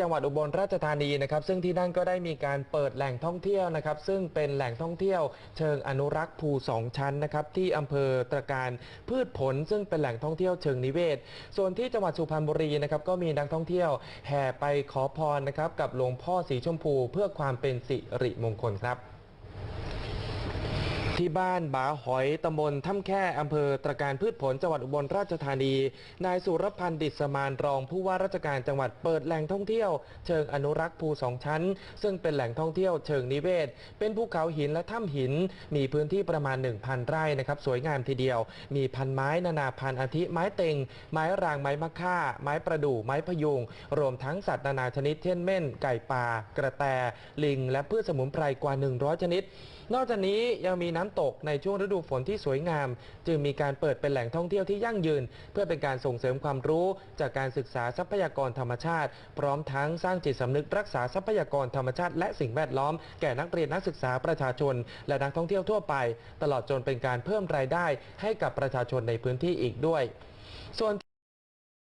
จังหวัดอุบลราชธานีนะครับ ซึ่งที่นั่นก็ได้มีการเปิดแหล่งท่องเที่ยวนะครับ ซึ่งเป็นแหล่งท่องเที่ยวเชิงอนุรักษ์ภูสองชั้นนะครับ ที่อำเภอตะการพืชผล ซึ่งเป็นแหล่งท่องเที่ยวเชิงนิเวศ ส่วนที่จังหวัดสุพรรณบุรีนะครับ ก็มีนักท่องเที่ยวแห่ไปขอพรนะครับ กับหลวงพ่อสีชมพู เพื่อความเป็นสิริมงคลครับ ที่บ้านบาหอยตำบลถ้ำแค่อำเภอตระการพืชผลจังหวัดอุบลราชธานี นายสุรพันธ์ดิษมานรองผู้ว่าราชการจังหวัดเปิดแหล่งท่องเที่ยว เชิงอนุรักษ์ภูสองชั้น ซึ่งเป็นแหล่งท่องเที่ยวเชิงนิเวศ เป็นภูเขาหินและถ้ำหิน มีพื้นที่ประมาณ 1,000 ไร่นะครับสวยงามทีเดียว มีพันไม้นานาพันธุ์อาทิไม้เต็ง ไม้รางไม้มะค่า ไม้ประดู่ไม้พยุง รวมทั้งสัตว์นานาชนิดเช่นเม่น ไก่ป่ากระแตลิง และพืชสมุนไพรกว่า 100 ชนิด นอกจากนี้ยังมีน้ำำตกในช่วงฤดูฝนที่สวยงาม จึงมีการเปิดเป็นแหล่งท่องเที่ยวที่ยั่งยืน เพื่อเป็นการส่งเสริมความรู้จากการศึกษาทรัพยากรธรรมชาติ พร้อมทั้งสร้างจิตสำนึกรักษาทรัพยากรธรรมชาติ และสิ่งแวดล้อมแก่นักเรียนนักศึกษาประชาชน และนักท่องเที่ยวทั่วไป ตลอดจนเป็นการเพิ่มรายได้ให้กับประชาชนในพื้นที่อีกด้วย ส่วน